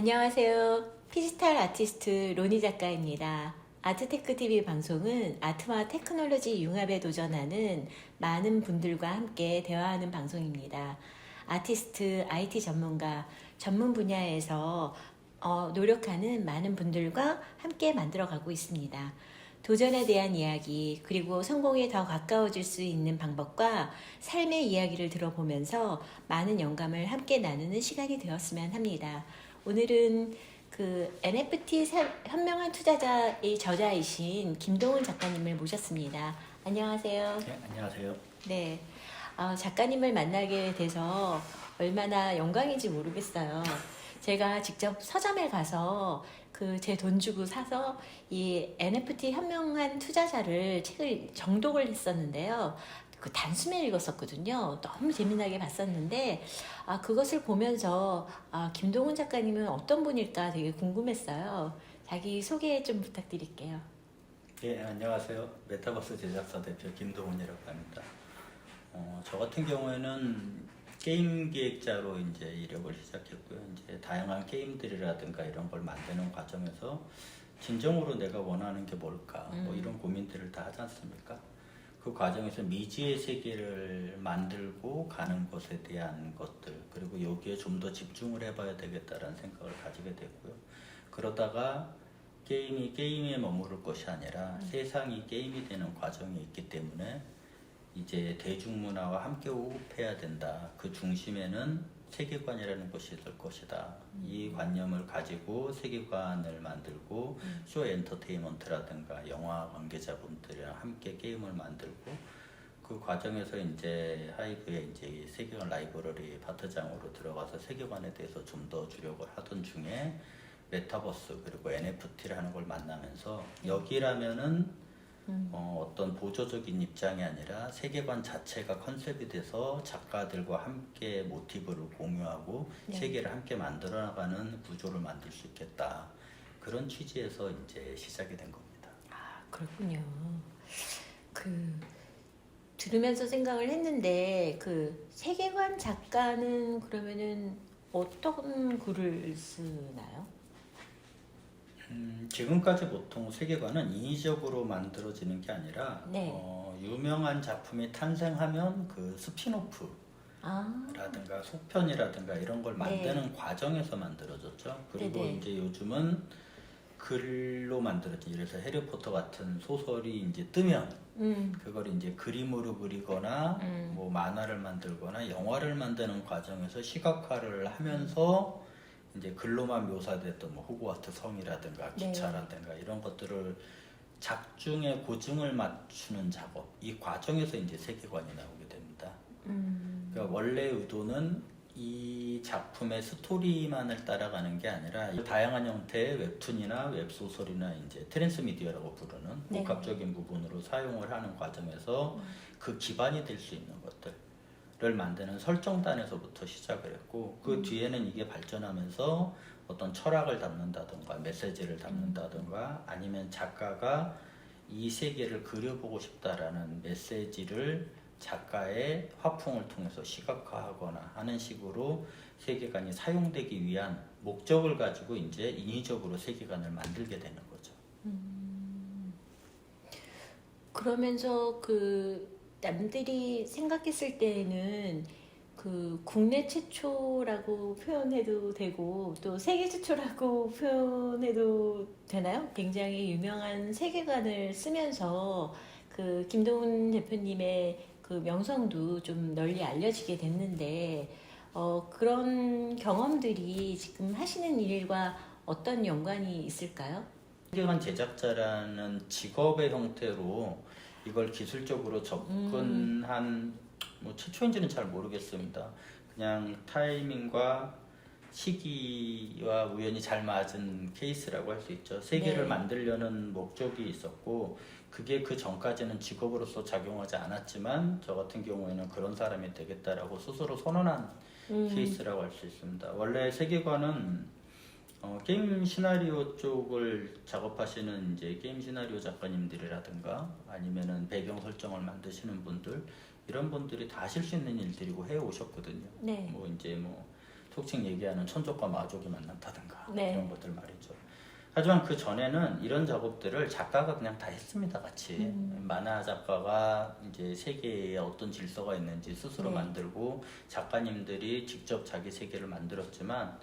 안녕하세요. 피지털 아티스트 로니 작가입니다. 아트테크 TV 방송은 아트와 테크놀로지 융합에 도전하는 많은 분들과 함께 대화하는 방송입니다. 아티스트, IT 전문가, 전문 분야에서 어, 노력하는 많은 분들과 함께 만들어가고 있습니다. 도전에 대한 이야기, 그리고 성공에 더 가까워질 수 있는 방법과 삶의 이야기를 들어보면서 많은 영감을 함께 나누는 시간이 되었으면 합니다. 오늘은 그 NFT 사- 현명한 투자자의 저자이신 김동훈 작가님을 모셨습니다. 안녕하세요. 네, 안녕하세요. 네. 아, 작가님을 만나게 돼서 얼마나 영광인지 모르겠어요. 제가 직접 서점에 가서 그 제 돈 주고 사서 이 NFT 현명한 투자자를 책을 정독을 했었는데요. 그 단숨에 읽었었거든요. 너무 재미나게 봤었는데 아 그것을 보면서 아 김동훈 작가님은 어떤 분일까 되게 궁금했어요. 자기 소개 좀 부탁드릴게요. 예, 안녕하세요. 메타버스 제작사 대표 김동훈이라고 합니다. 어, 저 같은 경우에는 게임 기획자로 이제 이력을 시작했고요. 이제 다양한 게임들이라든가 이런 걸 만드는 과정에서 진정으로 내가 원하는 게 뭘까 뭐 음. 이런 고민들을 다 하지 않습니까? 그 과정에서 미지의 세계를 만들고 가는 것에 대한 것들 그리고 여기에 좀 더 집중을 해봐야 되겠다라는 생각을 가지게 됐고요. 그러다가 게임이 게임에 머무를 것이 아니라 세상이 게임이 되는 과정이 있기 때문에 이제 대중문화와 함께 호흡해야 된다. 그 중심에는 세계관이라는 것이 있을 것이다. 이 관념을 가지고 세계관을 만들고 쇼 엔터테인먼트라든가 영화 관계자분들이랑 함께 게임을 만들고 그 과정에서 이제 하이브에 이제 이 세계관 라이브러리 파트장으로 들어가서 세계관에 대해서 좀 더 주력을 하던 중에 메타버스 그리고 NFT라는 걸 만나면서 여기라면은 어, 어떤 보조적인 입장이 아니라 세계관 자체가 컨셉이 돼서 작가들과 함께 모티브를 공유하고 네. 세계를 함께 만들어 나가는 구조를 만들 수 있겠다. 그런 취지에서 이제 시작이 된 겁니다. 아, 그렇군요. 그 들으면서 생각을 했는데 그 세계관 작가는 그러면은 어떤 글을 쓰나요? 음, 지금까지 보통 세계관은 인위적으로 만들어지는 게 아니라 네. 어, 유명한 작품이 탄생하면 그 스피노프 아, 라든가 속편이라든가 이런 걸 만드는 과정에서 만들어졌죠. 그리고 네네. 이제 요즘은 글로 만들어진 그래서 해리포터 같은 소설이 이제 뜨면 음, 그걸 이제 그림으로 그리거나 음. 뭐 만화를 만들거나 영화를 만드는 과정에서 시각화를 하면서 이제 글로만 묘사됐던 뭐 호그와트 성이라든가 네. 기차라든가 이런 것들을 작중의 고증을 맞추는 작업 이 과정에서 이제 세계관이 나오게 됩니다. 음, 그러니까 원래 의도는 이 작품의 스토리만을 따라가는 게 아니라 다양한 형태의 웹툰이나 웹소설이나 이제 트랜스미디어라고 부르는 네. 복합적인 부분으로 사용을 하는 과정에서 그 기반이 될 수 있는 것들 을 만드는 설정단에서부터 시작을 했고 그 뒤에는 이게 발전하면서 어떤 철학을 담는다던가 메시지를 담는다던가 아니면 작가가 이 세계를 그려보고 싶다라는 메시지를 작가의 화풍을 통해서 시각화하거나 하는 식으로 세계관이 사용되기 위한 목적을 가지고 이제 인위적으로 세계관을 만들게 되는 거죠. 그러면서 그 남들이 생각했을 때는 그 국내 최초라고 표현해도 되고 또 세계 최초라고 표현해도 되나요? 굉장히 유명한 세계관을 쓰면서 그 김동훈 대표님의 그 명성도 좀 널리 알려지게 됐는데 어, 그런 경험들이 지금 하시는 일과 어떤 연관이 있을까요? 세계관 제작자라는 직업의 형태로 이걸 기술적으로 접근한 뭐 최초인지는 잘 모르겠습니다. 그냥 타이밍과 시기와 우연히 잘 맞은 케이스라고 할 수 있죠. 세계를 네. 만들려는 목적이 있었고 그게 그 전까지는 직업으로서 작용하지 않았지만 저 같은 경우에는 그런 사람이 되겠다라고 스스로 선언한 음. 케이스라고 할 수 있습니다. 원래 세계관은 어, 게임 시나리오 쪽을 작업하시는 이제 게임 시나리오 작가님들이라든가 아니면은 배경 설정을 만드시는 분들 이런 분들이 다 하실 수 있는 일들이고 해 오셨거든요. 네. 뭐 이제 뭐 속칭 얘기하는 천족과 마족이 만났다든가 네. 이런 것들 말이죠. 하지만 그 전에는 이런 작업들을 작가가 그냥 다 했습니다, 같이. 음. 만화 작가가 이제 세계에 어떤 질서가 있는지 스스로 네. 만들고 작가님들이 직접 자기 세계를 만들었지만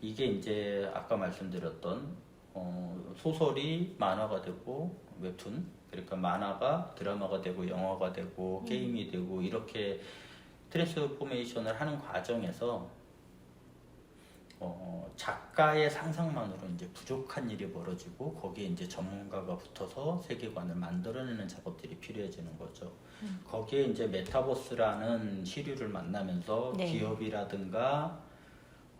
이게 이제 아까 말씀드렸던 어, 소설이 만화가 되고 웹툰 그러니까 만화가 드라마가 되고 영화가 되고 음. 게임이 되고 이렇게 트랜스포메이션을 하는 과정에서 어, 작가의 상상만으로 이제 부족한 일이 벌어지고 거기에 이제 전문가가 붙어서 세계관을 만들어내는 작업들이 필요해지는 거죠. 음. 거기에 이제 메타버스라는 시류를 만나면서 네. 기업이라든가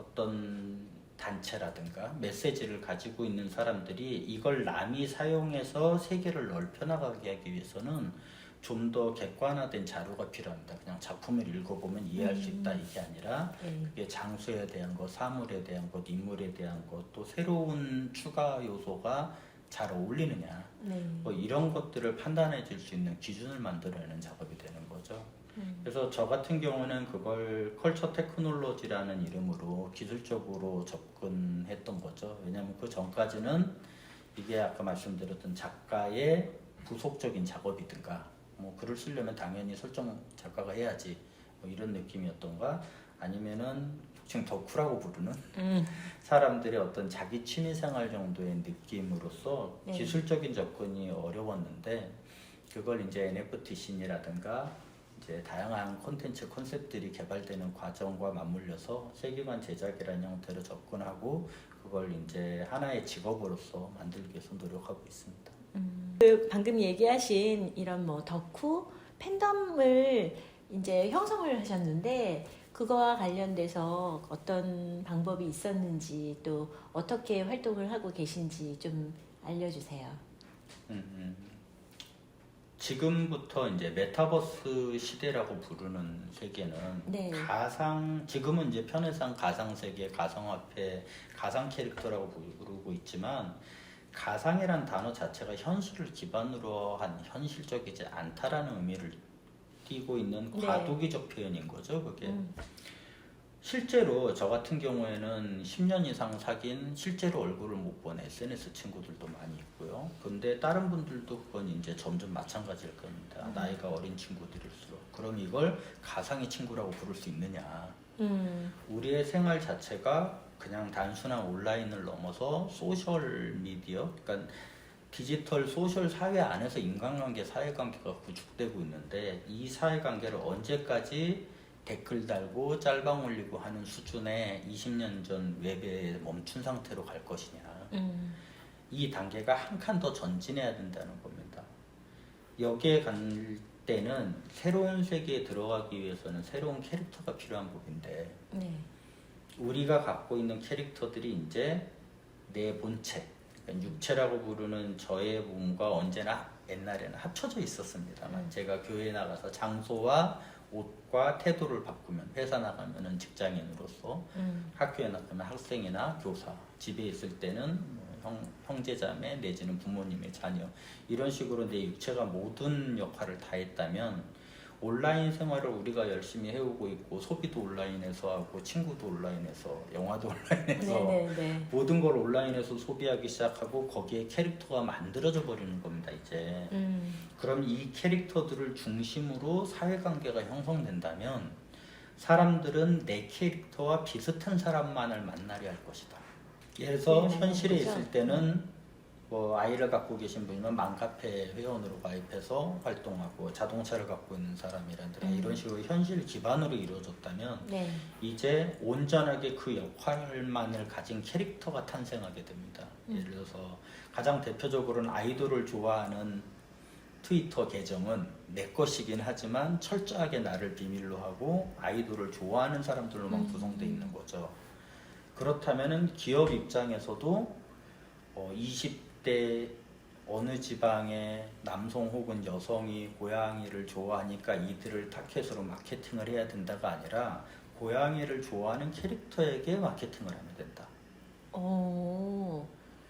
어떤 단체라든가 메시지를 가지고 있는 사람들이 이걸 남이 사용해서 세계를 넓혀 나가게 하기 위해서는 좀 더 객관화된 자료가 필요합니다. 그냥 작품을 읽어보면 이해할 수 있다 이게 아니라 네. 그게 장소에 대한 것, 사물에 대한 것, 인물에 대한 것, 또 새로운 추가 요소가 잘 어울리느냐 네. 뭐 이런 것들을 판단해 줄 수 있는 기준을 만들어내는 작업이 되는 거죠. 음. 그래서 저 같은 경우는 그걸 컬처 테크놀로지라는 이름으로 기술적으로 접근했던 거죠. 왜냐하면 그 전까지는 이게 아까 말씀드렸던 작가의 부속적인 작업이든가 뭐 글을 쓰려면 당연히 설정 작가가 해야지 뭐 이런 느낌이었던가 아니면은 지금 덕후라고 부르는 음. 사람들의 어떤 자기 취미생활 정도의 느낌으로서 네. 기술적인 접근이 어려웠는데 그걸 이제 NFT 씬이라든가 이제 다양한 콘텐츠 컨셉들이 개발되는 과정과 맞물려서 세계관 제작이라는 형태로 접근하고 그걸 이제 하나의 직업으로서 만들기 위해서 노력하고 있습니다. 그 방금 얘기하신 이런 뭐 덕후 팬덤을 이제 형성을 하셨는데 그거와 관련돼서 어떤 방법이 있었는지 또 어떻게 활동을 하고 계신지 좀 알려주세요. 음, 음. 지금부터 이제 메타버스 시대라고 부르는 세계는 네. 가상 지금은 이제 편의상 가상 세계, 가상화폐, 가상 캐릭터라고 부르고 있지만 가상이란 단어 자체가 현실을 기반으로 한 현실적이지 않다라는 의미를 띠고 있는 네. 과도기적 표현인 거죠. 그게 음. 실제로 저 같은 경우에는 10년 이상 사귄 실제로 얼굴을 못 본 SNS 친구들도 많이 있고요. 근데 다른 분들도 그건 이제 점점 마찬가지일 겁니다. 음. 나이가 어린 친구들일수록. 그럼 이걸 가상의 친구라고 부를 수 있느냐? 음. 우리의 생활 자체가 그냥 단순한 온라인을 넘어서 소셜 미디어, 그러니까 디지털 소셜 사회 안에서 인간관계, 사회관계가 구축되고 있는데 이 사회관계를 언제까지 댓글 달고 짤방 올리고 하는 수준의 20년 전 웹에 멈춘 상태로 갈 것이냐. 음. 이 단계가 한 칸 더 전진해야 된다는 겁니다. 여기에 갈 때는 새로운 세계에 들어가기 위해서는 새로운 캐릭터가 필요한 법인데 네. 우리가 갖고 있는 캐릭터들이 이제 내 본체, 그러니까 육체라고 부르는 저의 몸과 언제나 옛날에는 합쳐져 있었습니다만 음. 제가 교회에 나가서 장소와 옷과 태도를 바꾸면 회사 나가면은 직장인으로서 음. 학교에 나가면 학생이나 교사, 집에 있을 때는 뭐 형, 형제자매 내지는 부모님의 자녀 이런 식으로 내 육체가 모든 역할을 다 했다면 온라인 생활을 우리가 열심히 해오고 있고 소비도 온라인에서 하고 친구도 온라인에서 영화도 온라인에서 네네네. 모든 걸 온라인에서 소비하기 시작하고 거기에 캐릭터가 만들어져 버리는 겁니다 이제 음. 그럼 이 캐릭터들을 중심으로 사회관계가 형성된다면 사람들은 내 캐릭터와 비슷한 사람만을 만나려 할 것이다. 예를 들어서 네, 현실에. 있을 때는 뭐 아이를 갖고 계신 분이면 맘카페 회원으로 가입해서 활동하고 자동차를 갖고 있는 사람이라든가 음. 이런 식으로 현실 기반으로 이루어졌다면 네. 이제 온전하게 그 역할만을 가진 캐릭터가 탄생하게 됩니다. 음. 예를 들어서 가장 대표적으로는 아이돌을 좋아하는 트위터 계정은 내 것이긴 하지만 철저하게 나를 비밀로 하고 아이돌을 좋아하는 사람들로만 음. 구성되어 있는 거죠. 그렇다면은 기업 입장에서도 어, 20 대 어느 지방의 남성 혹은 여성이 고양이를 좋아하니까 이들을 타켓으로 마케팅을 해야 된다가 아니라 고양이를 좋아하는 캐릭터에게 마케팅을 하면 된다. 오.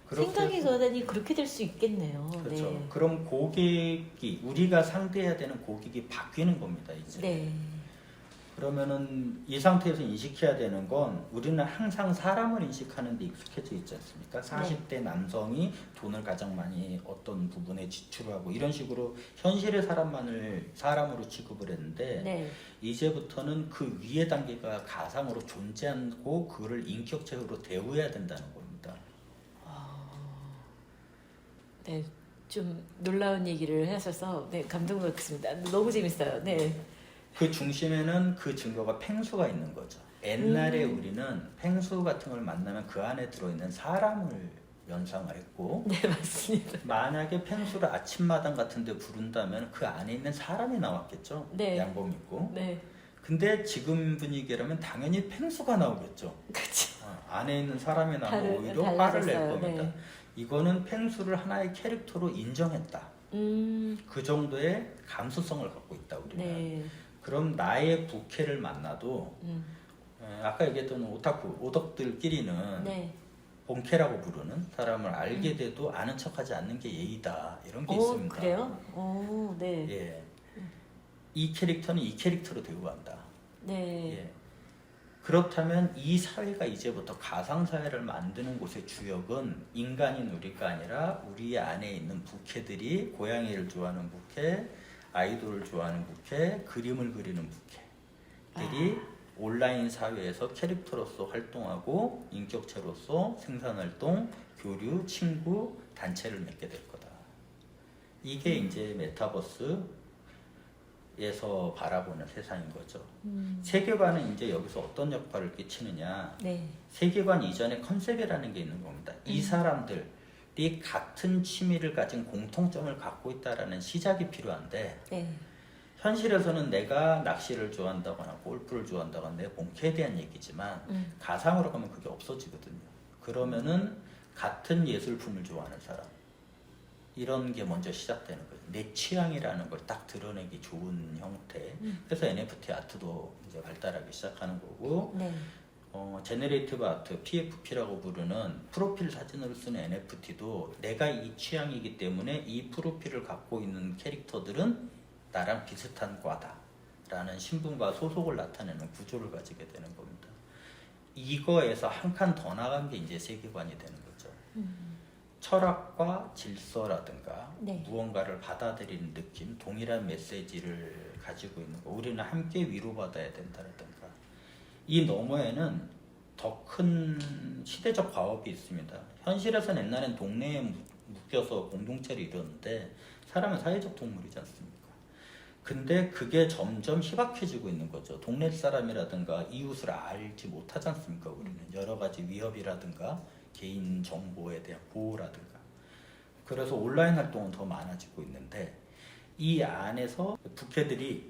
그렇게 생각이 거다니 그렇게 될 수 있겠네요. 그렇죠. 네. 그럼 고객이 우리가 상대해야 되는 고객이 바뀌는 겁니다. 이제. 네. 그러면은 이 상태에서 인식해야 되는 건 우리는 항상 사람을 인식하는 데 익숙해져 있지 않습니까? 40대 남성이 돈을 가장 많이 어떤 부분에 지출하고 이런 식으로 현실의 사람만을 사람으로 취급을 했는데 네. 이제부터는 그 위의 단계가 가상으로 존재하고 그거를 인격체로 대우해야 된다는 겁니다. 네. 좀 놀라운 얘기를 하셔서 네, 감동받습니다. 너무 재밌어요. 네. 그 중심에는 그 증거가 팽수가 있는 거죠. 옛날에 우리는 팽수 같은 걸 만나면 그 안에 들어있는 사람을 연상을 했고 네, 맞습니다. 만약에 팽수를 아침마당 같은 데 부른다면 그 안에 있는 사람이 나왔겠죠. 네. 양복 입고. 네. 근데 지금 분위기라면 당연히 팽수가 나오겠죠. 그렇죠. 어, 안에 있는 사람이 나오면 다르- 오히려 화를 낼 달라졌어요. 겁니다. 네. 이거는 팽수를 하나의 캐릭터로 인정했다. 음. 그 정도의 감수성을 갖고 있다 우리는. 네. 그럼 나의 부캐를 만나도 음. 에, 아까 얘기했던 오타쿠 오덕들끼리는 네. 본캐라고 부르는 사람을 알게 돼도 아는 척하지 않는 게 예의다 이런 게 오, 있습니다. 어, 그래요? 오, 네. 예. 이 캐릭터는 이 캐릭터로 대우한다. 네. 예. 그렇다면 이 사회가 이제부터 가상 사회를 만드는 곳의 주역은 인간인 우리가 아니라 우리 안에 있는 부캐들이 고양이를 좋아하는 부캐, 아이돌을 좋아하는 부캐, 그림을 그리는 부캐들이 온라인 사회에서 캐릭터로서 활동하고 인격체로서 생산활동, 교류, 친구, 단체를 맺게 될 거다. 이게 이제 메타버스에서 바라보는 세상인 거죠. 음. 세계관은 이제 여기서 어떤 역할을 끼치느냐. 네. 세계관 이전에 컨셉이라는 게 있는 겁니다. 이 음. 사람들이 같은 취미를 가진 공통점을 갖고 있다라는 시작이 필요한데 네. 현실에서는 내가 낚시를 좋아한다거나 골프를 좋아한다거나 내 본캐에 대한 얘기지만 음. 가상으로 가면 그게 없어지거든요. 그러면은 같은 예술품을 좋아하는 사람 이런 게 먼저 시작되는 거예요. 내 취향이라는 걸 딱 드러내기 좋은 형태. 음. 그래서 NFT 아트도 이제 발달하기 시작하는 거고, 네. 어, 제네레이티브 아트 (PFP라고) 부르는 프로필 사진으로 쓰는 NFT도 내가 이 취향이기 때문에 이 프로필을 갖고 있는 캐릭터들은 나랑 비슷한 과다 라는 신분과 소속을 나타내는 구조를 가지게 되는 겁니다. 이거에서 한 칸 더 나간 게 이제 세계관이 되는 거죠. 음. 철학과 질서라든가 네. 무언가를 받아들이는 느낌, 동일한 메시지를 가지고 있는 거. 우리는 함께 위로받아야 된다라든가. 이 너머에는 더 큰 시대적 과업이 있습니다. 현실에서는 옛날엔 동네에 무- 묶여서 공동체를 이루었는데 사람은 사회적 동물이지 않습니까? 근데 그게 점점 희박해지고 있는 거죠. 동네 사람이라든가 이웃을 알지 못하지 않습니까? 우리는 여러 가지 위협이라든가 개인 정보에 대한 보호라든가. 그래서 온라인 활동은 더 많아지고 있는데 이 안에서 부캐들이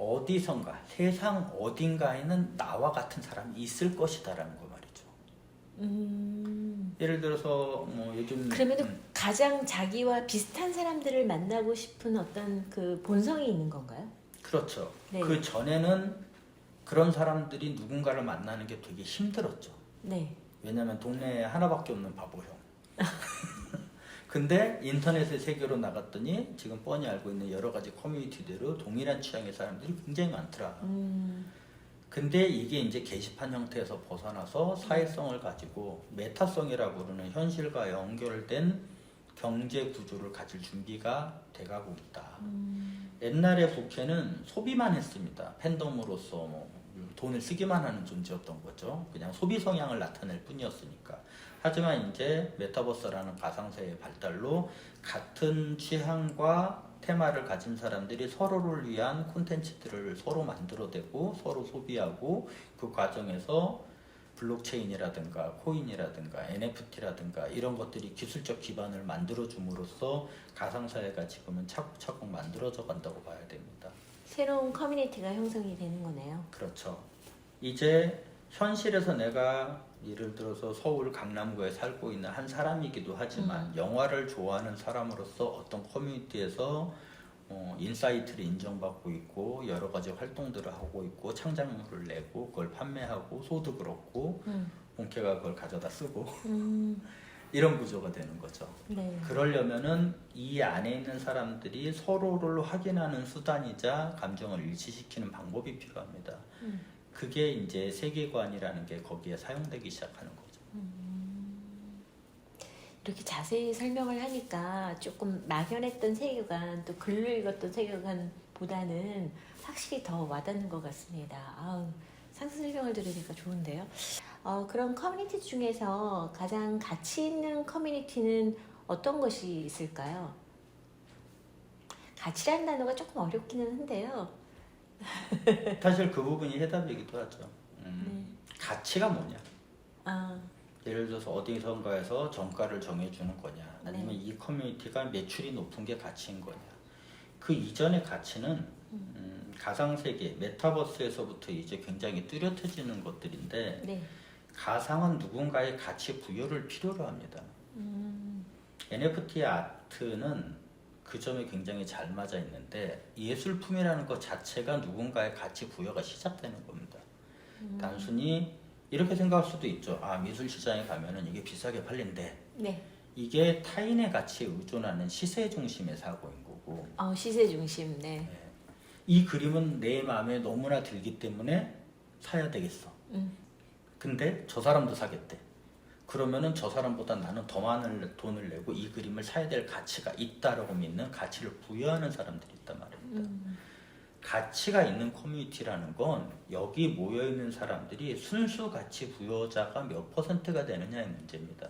어디선가 세상 어딘가에는 나와 같은 사람이 있을 것이다라는 거 말이죠. 음. 예를 들어서 뭐 요즘 그러면은 음, 가장 자기와 비슷한 사람들을 만나고 싶은 어떤 그 본성이 있는 건가요? 그렇죠. 네. 그 전에는 그런 사람들이 누군가를 만나는 게 되게 힘들었죠. 네. 왜냐면 동네에 하나밖에 없는 바보형. 근데 인터넷의 세계로 나갔더니 지금 뻔히 알고 있는 여러 가지 커뮤니티대로 동일한 취향의 사람들이 굉장히 많더라. 음. 근데 이게 이제 게시판 형태에서 벗어나서 사회성을 가지고 메타성이라고 부르는 현실과 연결된 경제 구조를 가질 준비가 돼가고 있다. 음. 옛날에 부캐는 소비만 했습니다. 팬덤으로서 뭐 돈을 쓰기만 하는 존재였던 거죠. 그냥 소비 성향을 나타낼 뿐이었으니까. 하지만 이제 메타버스라는 가상세의 발달로 같은 취향과 테마를 가진 사람들이 서로를 위한 콘텐츠들을 서로 만들어내고 서로 소비하고 그 과정에서 블록체인이라든가 코인이라든가 NFT라든가 이런 것들이 기술적 기반을 만들어 줌으로써 가상사회가 지금은 차곡차곡 만들어져 간다고 봐야 됩니다. 새로운 커뮤니티가 형성이 되는 거네요. 그렇죠. 이제 현실에서 내가 예를 들어서 서울 강남구에 살고 있는 한 사람이기도 하지만 영화를 좋아하는 사람으로서 어떤 커뮤니티에서 어, 인사이트를 인정받고 있고 여러 가지 활동들을 하고 있고 창작물을 내고 그걸 판매하고 소득을 얻고 음. 본캐가 그걸 가져다 쓰고 음. 이런 구조가 되는 거죠. 네. 그러려면은 이 안에 있는 사람들이 서로를 확인하는 수단이자 감정을 일치시키는 방법이 필요합니다. 음. 그게 이제 세계관이라는 게 거기에 사용되기 시작하는 거죠. 이렇게 자세히 설명을 하니까 조금 막연했던 세계관 또 글로 읽었던 세계관보다는 확실히 더 와닿는 것 같습니다. 아우, 상세 설명을 들으니까 좋은데요. 어, 그럼 커뮤니티 중에서 가장 가치 있는 커뮤니티는 어떤 것이 있을까요? 가치라는 단어가 조금 어렵기는 한데요. 사실 그 부분이 해답이기도 하죠. 음, 가치가 뭐냐? 아, 예를 들어서 어디선가에서 정가를 정해주는 거냐 아니면 네. 이 커뮤니티가 매출이 높은 게 가치인 거냐 그 이전의 가치는 음, 가상 세계 메타버스에서부터 이제 굉장히 뚜렷해지는 것들인데 네. 가상은 누군가의 가치 부여를 필요로 합니다 음, NFT 아트는 그 점에 굉장히 잘 맞아 있는데 예술품이라는 것 자체가 누군가의 가치 부여가 시작되는 겁니다 단순히 이렇게 생각할 수도 있죠. 아 미술 시장에 가면은 이게 비싸게 팔린대. 네. 이게 타인의 가치에 의존하는 시세 중심의 사고인 거고. 어, 시세 중심, 네. 네. 이 그림은 내 마음에 너무나 들기 때문에 사야 되겠어. 음. 근데 저 사람도 사겠대. 그러면은 저 사람보다 나는 더 많은 돈을 내고 이 그림을 사야 될 가치가 있다라고 믿는 가치를 부여하는 사람들이 있단 말입니다. 음. 가치가 있는 커뮤니티라는 건 여기 모여 있는 사람들이 순수 가치 부여자가 몇 퍼센트가 되느냐의 문제입니다.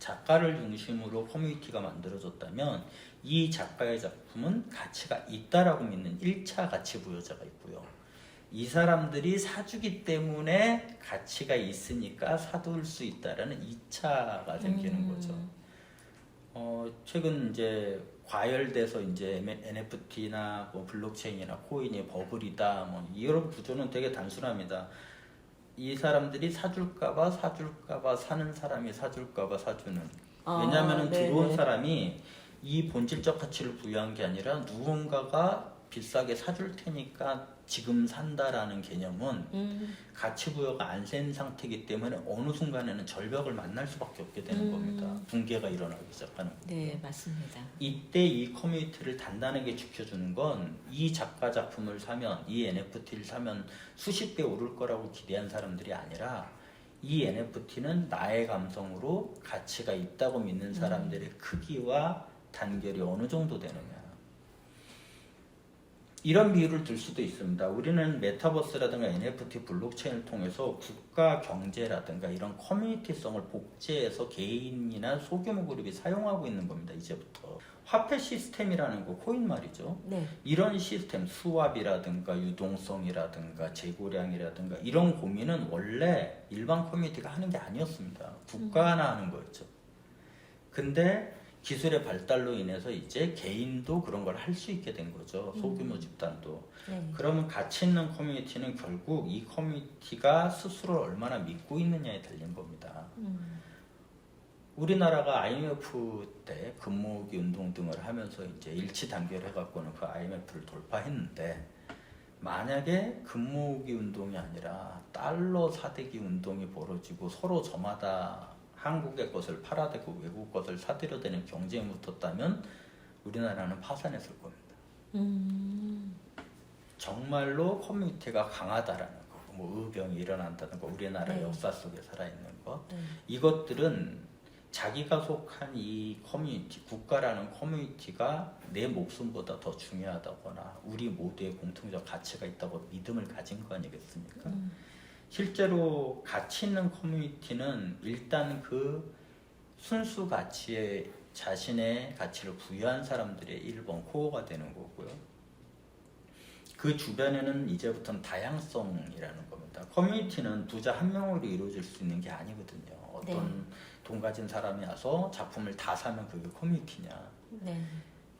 작가를 중심으로 커뮤니티가 만들어졌다면 이 작가의 작품은 가치가 있다라고 믿는 1차 가치 부여자가 있고요. 이 사람들이 사주기 때문에 가치가 있으니까 사둘 수 있다라는 2차가 생기는 음. 거죠. 어, 최근 이제 과열돼서 이제 NFT나 뭐 블록체인이나 코인이 버블이다 뭐 이런 구조는 되게 단순합니다. 이 사람들이 사줄까봐 사줄까봐 사는 사람이 사줄까봐 사주는 아, 왜냐하면. 들어온 사람이 이 본질적 가치를 부여한 게 아니라 누군가가 비싸게 사줄 테니까 지금 산다라는 개념은 음. 가치 부여가 안 센 상태이기 때문에 어느 순간에는 절벽을 만날 수밖에 없게 되는 음. 겁니다. 붕괴가 일어나기 시작하는 거죠. 네, 맞습니다. 이때 이 커뮤니티를 단단하게 지켜주는 건 이 작가 작품을 사면 이 NFT를 사면 수십 배 오를 거라고 기대한 사람들이 아니라 이 NFT는 나의 감성으로 가치가 있다고 믿는 사람들의 크기와 단결이 어느 정도 되느냐. 이런 비유를 들 수도 있습니다. 우리는 메타버스라든가 NFT 블록체인을 통해서 국가 경제라든가 이런 커뮤니티성을 복제해서 개인이나 소규모 그룹이 사용하고 있는 겁니다. 이제부터 화폐 시스템이라는 거 코인 말이죠. 네. 이런 시스템 수압이라든가 유동성이라든가 재고량이라든가 이런 고민은 원래 일반 커뮤니티가 하는 게 아니었습니다. 국가 하나 하는 거였죠. 근데 기술의 발달로 인해서 이제 개인도 그런 걸 할 수 있게 된 거죠. 소규모 집단도. 네. 그러면 가치 있는 커뮤니티는 결국 이 커뮤니티가 스스로를 얼마나 믿고 있느냐에 달린 겁니다. 음. 우리나라가 IMF 때 금모으기 운동 등을 하면서 이제 일치 단결해 갖고는 그 IMF를 돌파했는데 만약에 금모으기 운동이 아니라 달러 사대기 운동이 벌어지고 서로 저마다 한국의 것을 팔아대고 외국 것을 사들여대는 경쟁이 붙었다면 우리나라는 파산했을 겁니다. 음. 정말로 커뮤니티가 강하다라는 거, 뭐 의병이 일어난다는 거, 우리나라 네. 역사 속에 살아있는 것, 네. 이것들은 자기가 속한 이 커뮤니티, 국가라는 커뮤니티가 내 목숨보다 더 중요하다거나 우리 모두의 공통적 가치가 있다고 믿음을 가진 거 아니겠습니까? 음. 실제로 가치 있는 커뮤니티는 일단 그 순수 가치에 자신의 가치를 부여한 사람들의 1번 코어가 되는 거고요. 그 주변에는 이제부터는 다양성이라는 겁니다. 커뮤니티는 부자 한 명으로 이루어질 수 있는 게 아니거든요. 어떤 돈 가진 사람이 와서 작품을 다 사면 그게 커뮤니티냐. 네.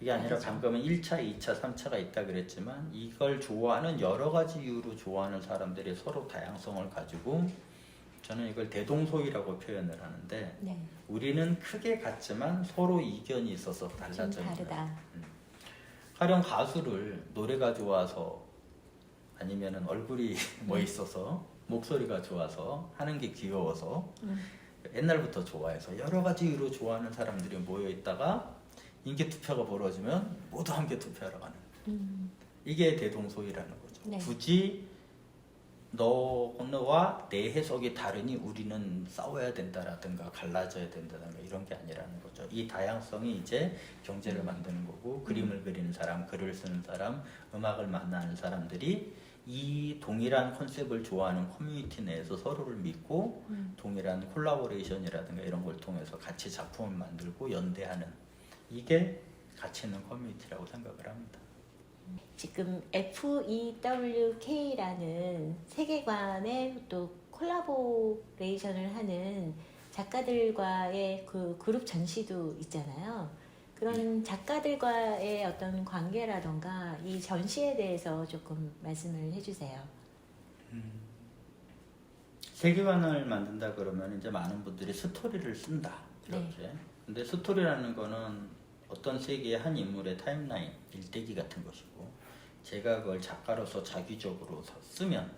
이게 아니라 맞아요. 방금은 1차, 2차, 3차가 있다 그랬지만 이걸 좋아하는 여러 가지 이유로 좋아하는 사람들이 서로 다양성을 가지고 저는 이걸 대동소이라고 표현을 하는데 네. 우리는 크게 같지만 서로 이견이 있어서 좀 달라져 다르다. 가령 가수를 노래가 좋아서 아니면은 얼굴이 네. 뭐 있어서 목소리가 좋아서 하는 게 귀여워서 음. 옛날부터 좋아해서 여러 가지 이유로 좋아하는 사람들이 모여 있다가 인기 투표가 벌어지면 모두 함께 투표하러 가는 음, 이게 대동소이라는 거죠. 네. 굳이 너와 내 해석이 다르니 우리는 싸워야 된다라든가 갈라져야 된다든가 이런 게 아니라는 거죠. 이 다양성이 이제 경제를 만드는 거고 그림을 그리는 사람, 글을 쓰는 사람, 음악을 만나는 사람들이 이 동일한 컨셉을 좋아하는 커뮤니티 내에서 서로를 믿고 음. 동일한 콜라보레이션이라든가 이런 걸 통해서 같이 작품을 만들고 연대하는 이게 가치 있는 커뮤니티라고 생각을 합니다. 지금 FEWK라는 세계관의 또 콜라보레이션을 하는 작가들과의 그 그룹 전시도 있잖아요. 그런 작가들과의 어떤 관계라던가 이 전시에 대해서 조금 말씀을 해주세요. 세계관을 만든다 그러면 이제 많은 분들이 스토리를 쓴다 이렇게. 근데 스토리라는 거는 어떤 세계의 한 인물의 타임라인 일대기 같은 것이고 제가 그걸 작가로서 자기적으로 서- 쓰면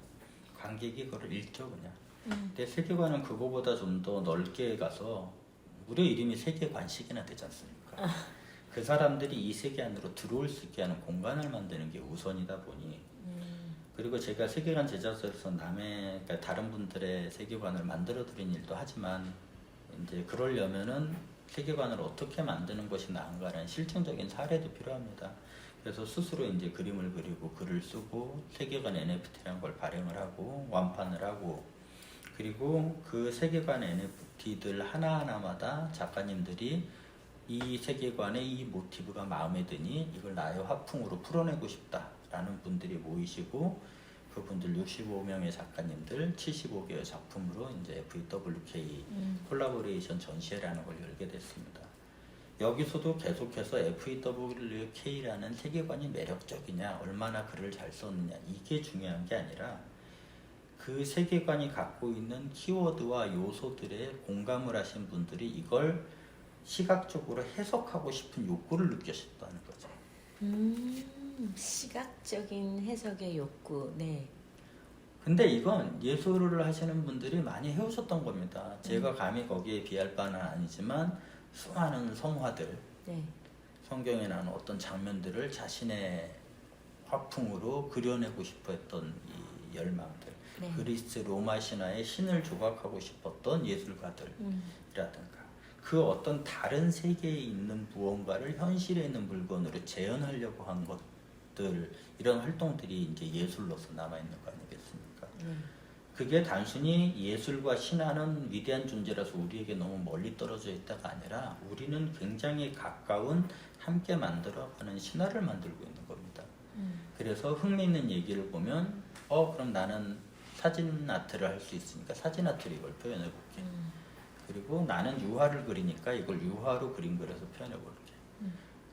관객이 그걸 읽죠 그냥. 음. 근데 세계관은 그거보다 좀 더 넓게 가서 무려 이름이 세계관식이나 되지 않습니까? 그 사람들이 이 세계 안으로 들어올 수 있게 하는 공간을 만드는 게 우선이다 보니 음, 그리고 제가 세계관 제작소에서 남의 그러니까 다른 분들의 세계관을 만들어 드린 일도 하지만 이제 그러려면은 세계관을 어떻게 만드는 것이 나은가라는 실증적인 사례도 필요합니다. 그래서 스스로 이제 그림을 그리고 글을 쓰고 세계관 NFT라는 걸 발행을 하고 완판을 하고 그리고 그 세계관 NFT들 하나하나마다 작가님들이 이 세계관의 이 모티브가 마음에 드니 이걸 나의 화풍으로 풀어내고 싶다라는 분들이 모이시고 그분들 65명의 작가님들 75개의 작품으로 이제 FWK 음, 콜라보레이션 전시회라는 걸 열게 됐습니다. 여기서도 계속해서 FWK라는 세계관이 매력적이냐, 얼마나 글을 잘 썼느냐, 이게 중요한 게 아니라 그 세계관이 갖고 있는 키워드와 요소들에 공감을 하신 분들이 이걸 시각적으로 해석하고 싶은 욕구를 느끼셨다는 거죠. 음, 시각적인 해석의 욕구, 네. 근데 이건 예술을 하시는 분들이 많이 해오셨던 겁니다. 제가 감히 거기에 비할 바는 아니지만 수많은 성화들, 네. 성경에 나오는 어떤 장면들을 자신의 화풍으로 그려내고 싶어 했던 이 열망들. 네. 그리스 로마 신화의 신을 조각하고 싶었던 예술가들이라든가 음, 그 어떤 다른 세계에 있는 무언가를 현실에 있는 물건으로 재현하려고 한 것 들 이런 활동들이 이제 예술로서 남아 있는 거 아니겠습니까? 네. 그게 단순히 예술과 신화는 위대한 존재라서 우리에게 너무 멀리 떨어져 있다가 아니라 우리는 굉장히 가까운 함께 만들어가는 신화를 만들고 있는 겁니다. 음, 그래서 흥미있는 얘기를 보면 어 그럼 나는 사진 아트를 할 수 있으니까 사진 아트로 이걸 표현해 볼게. 음, 그리고 나는 유화를 그리니까 이걸 유화로 그림 그려서 표현해 볼게.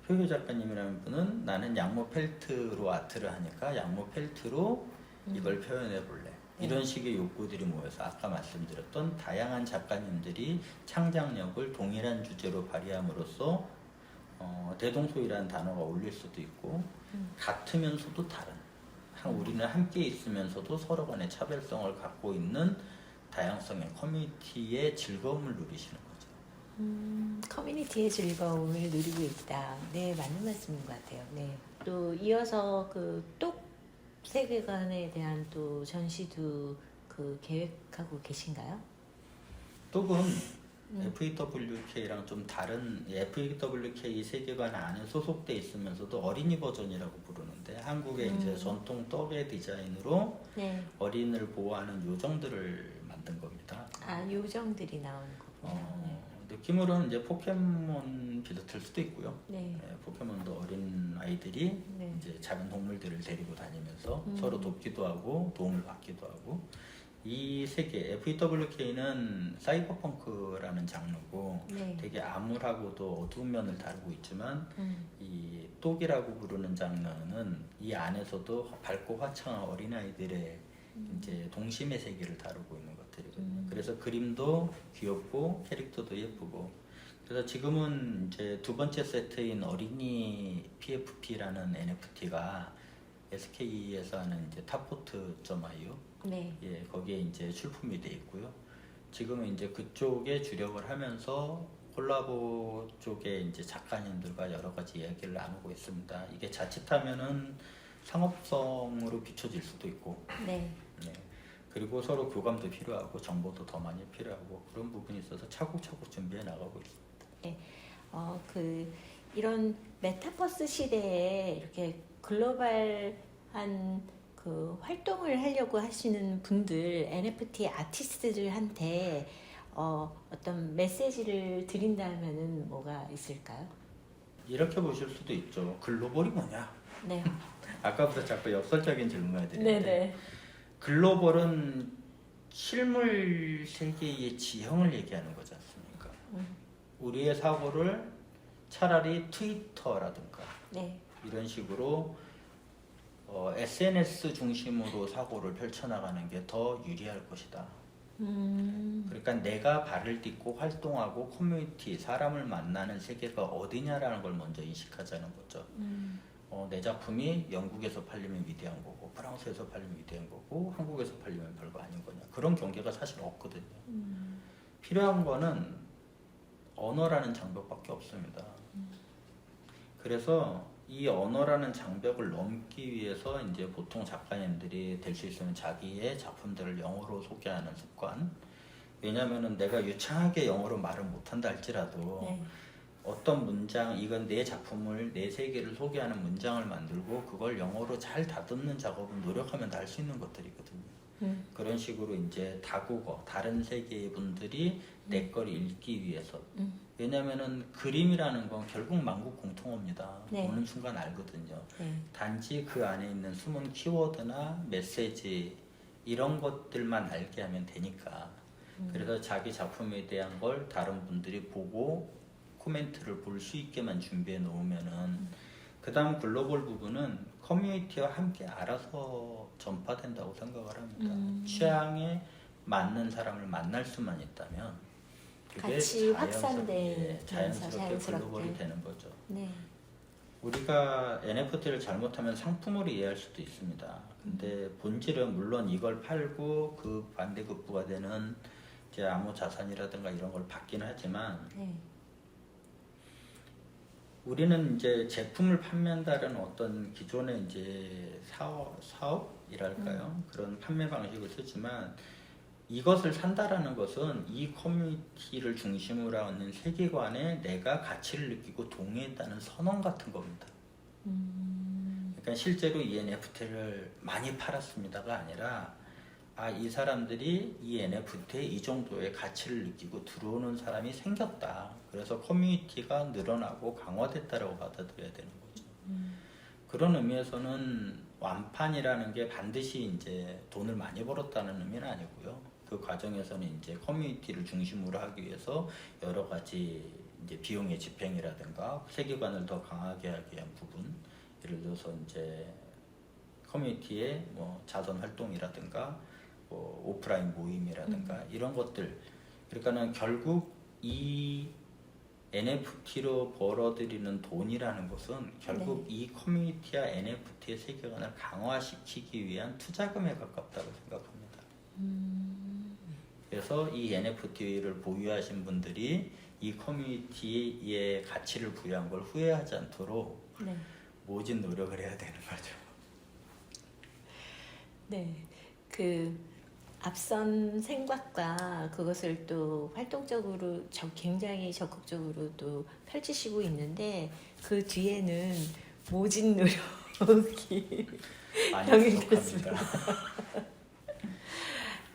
음. 효효 작가님이라는 분은 나는 양모 펠트로 아트를 하니까 양모 펠트로 이걸 표현해 볼래. 네. 이런 식의 욕구들이 모여서 아까 말씀드렸던 다양한 작가님들이 창작력을 동일한 주제로 발휘함으로써 어, 대동소이라는 단어가 올릴 수도 있고 음. 같으면서도 다른 한- 우리는 함께 있으면서도 서로 간의 차별성을 갖고 있는 다양성의 커뮤니티의 즐거움을 누리시는. 음, 커뮤니티의 즐거움을 누리고 있다. 네, 맞는 말씀인 것 같아요. 네. 또 이어서 그 똑 세계관에 대한 또 전시도 그 계획하고 계신가요? 똑은 음. FEWK랑 좀 다른 FEWK 세계관 안에 소속돼 있으면서도 어린이 버전이라고 부르는데 한국의 음. 이제 전통 떡의 디자인으로 네. 어린이를 보호하는 요정들을 만든 겁니다. 아, 요정들이 나오는 거군요. 어, 느낌으로는 이제 포켓몬 비슷할 수도 있고요. 네. 네, 포켓몬도 어린 아이들이 네. 이제 작은 동물들을 데리고 다니면서 음. 서로 돕기도 하고 도움을 받기도 하고 이 세계 FEWK는 사이버펑크라는 장르고 네. 되게 암울하고도 어두운 면을 다루고 있지만 음, 이 똑이라고 부르는 장르는 이 안에서도 밝고 화창한 어린아이들의 이제 동심의 세계를 다루고 있는 것들이거든요. 음. 그래서 그림도 귀엽고 캐릭터도 예쁘고 그래서 지금은 이제 두 번째 세트인 어린이 PFP라는 NFT가 SK에서 하는 이제 탑포트.io 네. 예, 거기에 이제 출품이 돼 있고요. 지금은 이제 그쪽에 주력을 하면서 콜라보 쪽에 이제 작가님들과 여러 가지 이야기를 나누고 있습니다. 이게 자칫하면은 상업성으로 비춰질 수도 있고, 네. 네. 그리고 서로 교감도 필요하고 정보도 더 많이 필요하고 그런 부분이 있어서 차곡차곡 준비해 나가고 있습니다. 어, 그 이런 메타버스 시대에 이렇게 글로벌한 그 활동을 하려고 하시는 분들 NFT 아티스트들한테 어, 어떤 메시지를 드린다면은 뭐가 있을까요? 이렇게 보실 수도 있죠. 글로벌이 뭐냐? 네. 아까부터 자꾸 역설적인 질문을 드리는데 네네. 글로벌은 실물 세계의 지형을 얘기하는 거지 않습니까? 음. 우리의 사고를 차라리 트위터라든가 네. 이런 식으로 어, SNS 중심으로 사고를 펼쳐나가는 게 더 유리할 것이다. 음. 그러니까 내가 발을 딛고 활동하고 커뮤니티, 사람을 만나는 세계가 어디냐라는 걸 먼저 인식하자는 거죠. 음. 어, 내 작품이 영국에서 팔리면 위대한 거고 프랑스에서 팔리면 위대한 거고 한국에서 팔리면 별거 아닌 거냐 그런 경계가 사실 없거든요. 음. 필요한 거는 언어라는 장벽밖에 없습니다. 그래서 이 언어라는 장벽을 넘기 위해서 이제 보통 작가님들이 될 수 있으면 자기의 작품들을 영어로 소개하는 습관. 왜냐면은 내가 유창하게 영어로 말을 못한다 할지라도 네. 어떤 문장 이건 내 작품을 내 세계를 소개하는 문장을 만들고 그걸 영어로 잘 다듬는 작업은 노력하면 다 할 수 있는 것들이거든요. 음. 그런 식으로 이제 다국어 다른 세계의 분들이 내 걸 읽기 위해서 음. 왜냐면은 그림이라는 건 결국 만국 공통어입니다. 네. 보는 순간 알거든요. 네. 단지 그 안에 있는 숨은 키워드나 메시지 이런 것들만 알게 하면 되니까 음. 그래서 자기 작품에 대한 걸 다른 분들이 보고 코멘트를 볼 수 있게만 준비해 놓으면은 그 다음 글로벌 부분은 커뮤니티와 함께 알아서 전파된다고 생각을 합니다. 음. 취향에 맞는 사람을 만날 수만 있다면 그게 같이 자연스럽게- 확산되면서 예, 자연스럽게 자연스럽게. 글로벌이 되는 거죠. 네. 우리가 NFT를 잘못하면 상품으로 이해할 수도 있습니다. 근데 본질은 물론 이걸 팔고 그 반대급부가 되는 이제 암호 자산이라든가 이런 걸 받긴 하지만 네. 우리는 이제 제품을 판매한다는 어떤 기존의 이제 사업, 사업이랄까요? 그런 판매 방식을 쓰지만 이것을 산다라는 것은 이 커뮤니티를 중심으로 하는 세계관에 내가 가치를 느끼고 동의했다는 선언 같은 겁니다. 음. 그러니까 실제로 이 NFT를 많이 팔았습니다가 아니라 아, 이 사람들이 이 NFT에 이 정도의 가치를 느끼고 들어오는 사람이 생겼다. 그래서 커뮤니티가 늘어나고 강화됐다라고 받아들여야 되는 거죠. 음. 그런 의미에서는 완판이라는 게 반드시 이제 돈을 많이 벌었다는 의미는 아니고요. 그 과정에서는 이제 커뮤니티를 중심으로 하기 위해서 여러 가지 이제 비용의 집행이라든가 세계관을 더 강하게 하기 위한 부분, 예를 들어서 이제 커뮤니티의 뭐 자선 활동이라든가 뭐 오프라인 모임이라든가 이런 것들, 그러니까는 결국 이 NFT로 벌어들이는 돈이라는 것은 결국 이 커뮤니티와 NFT의 세계관을 강화시키기 위한 투자금에 가깝다고 생각합니다. 음. 그래서 이 NFT를 보유하신 분들이 이 커뮤니티의 가치를 부여한 걸 후회하지 않도록 네. 모진 노력을 해야 되는 거죠. 네. 그 앞선 생각과 그것을 또 활동적으로 저- 굉장히 적극적으로 또 펼치시고 있는데 그 뒤에는 모진 노력이 병행됐습니다.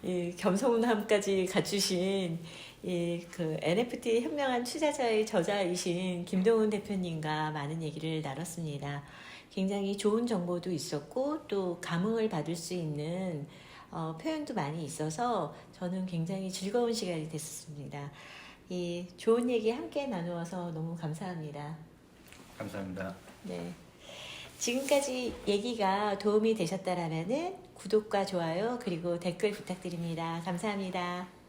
이 겸손함까지 갖추신 이그 NFT 현명한 투자자의 저자이신 김동훈 대표님과 많은 얘기를 나눴습니다. 굉장히 좋은 정보도 있었고 또 감흥을 받을 수 있는 어, 표현도 많이 있어서 저는 굉장히 즐거운 시간이 됐습니다. 이 좋은 얘기 함께 나누어서 너무 감사합니다. 감사합니다. 네. 지금까지 얘기가 도움이 되셨다라면은 구독과 좋아요 그리고 댓글 부탁드립니다. 감사합니다.